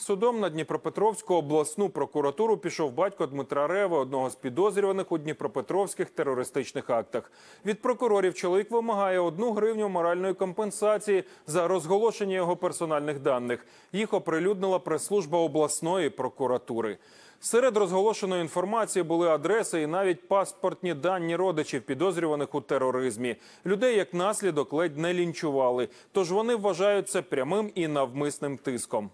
Судом на Дніпропетровську обласну прокуратуру пішов батько Дмитра Реви, одного з підозрюваних у Дніпропетровських терористичних актах. Від прокурорів чоловік вимагає одну гривню моральної компенсації за розголошення його персональних даних. Їх оприлюднила прес-служба обласної прокуратури. Серед розголошеної інформації були адреси і навіть паспортні дані родичів, підозрюваних у тероризмі. Людей як наслідок ледь не лінчували. Тож вони вважають це прямим і навмисним тиском.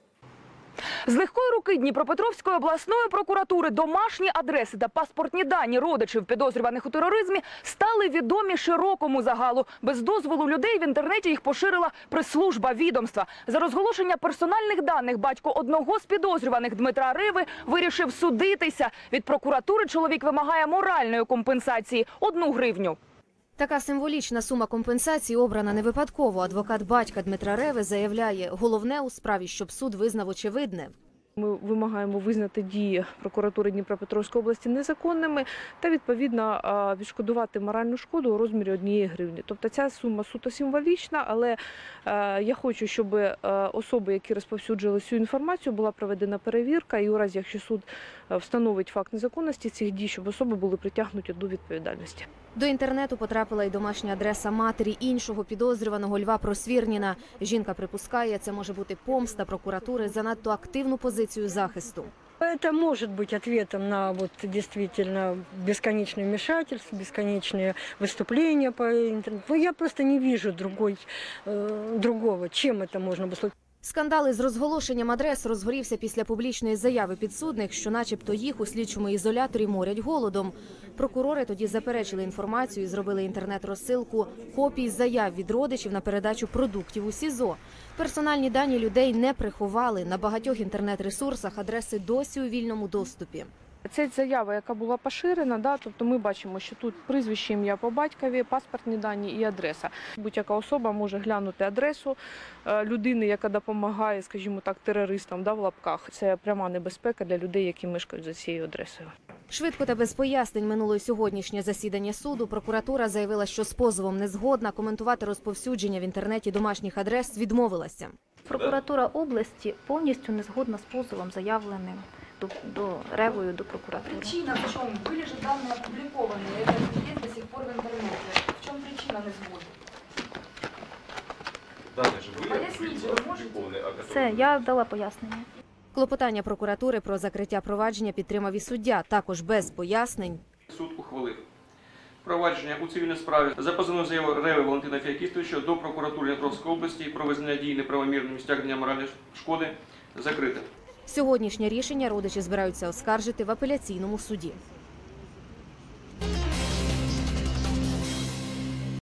З легкої руки Дніпропетровської обласної прокуратури домашні адреси та паспортні дані родичів підозрюваних у тероризмі стали відомі широкому загалу. Без дозволу людей в інтернеті їх поширила прес-служба відомства. За розголошення персональних даних батько одного з підозрюваних Дмитра Риви вирішив судитися. Від прокуратури чоловік вимагає моральної компенсації – одну гривню. Така символічна сума компенсації обрана не випадково. Адвокат батька Дмитра Реви заявляє, головне у справі, щоб суд визнав очевидне. Ми вимагаємо визнати дії прокуратури Дніпропетровської області незаконними та відповідно відшкодувати моральну шкоду у розмірі однієї гривні. Тобто ця сума суто символічна, але е, я хочу, щоб е, особи, які розповсюджували цю інформацію, була проведена перевірка, і у разі, якщо суд е, встановить факт незаконності цих дій, щоб особи були притягнуті до відповідальності. До інтернету потрапила й домашня адреса матері іншого підозрюваного Льва Просвірніна. Жінка припускає, це може бути помста прокуратури за надто активну позицію захисту. Это может быть ответом на вот действительно бесконечное вмешательство, бесконечные выступления по интернету. Ну, я просто не вижу другой, э, другого, чем это можно обусловить. Скандал з розголошенням адрес розгорівся після публічної заяви підсудних, що начебто їх у слідчому ізоляторі морять голодом. Прокурори тоді заперечили інформацію і зробили інтернет-розсилку копій заяв від родичів на передачу продуктів у СІЗО. Персональні дані людей не приховали. На багатьох інтернет-ресурсах адреси досі у вільному доступі. Це заява, яка була поширена, да, тобто ми бачимо, що тут прізвище, ім'я по батькові, паспортні дані і адреса. Будь-яка особа може глянути адресу е, людини, яка допомагає, скажімо так, терористам да, в лапках. Це пряма небезпека для людей, які мешкають за цією адресою. Швидко та без пояснень минуло сьогоднішнє засідання суду. Прокуратура заявила, що з позовом не згодна коментувати розповсюдження в інтернеті домашніх адрес відмовилася. Прокуратура області повністю не згодна з позовом, заявленим до, до ревою до прокуратури. Причина в чем? Были же данные опубликованы, и это есть до сих пор в интернете. В чем причина незгоды? Данные же были Поясните, вы можете? опубликованы, о которых Все, вы я дала пояснення. Клопотання прокуратури про закриття провадження підтримав і суддя, також без пояснень. Суд ухвалив провадження у цивільній справі за позовною заявою Реви Валентина Феокістовича до прокуратури Дніпровської області про визнання дій неправомірним стягнення моральної шкоди закрите. Сьогоднішнє рішення родичі збираються оскаржити в апеляційному суді.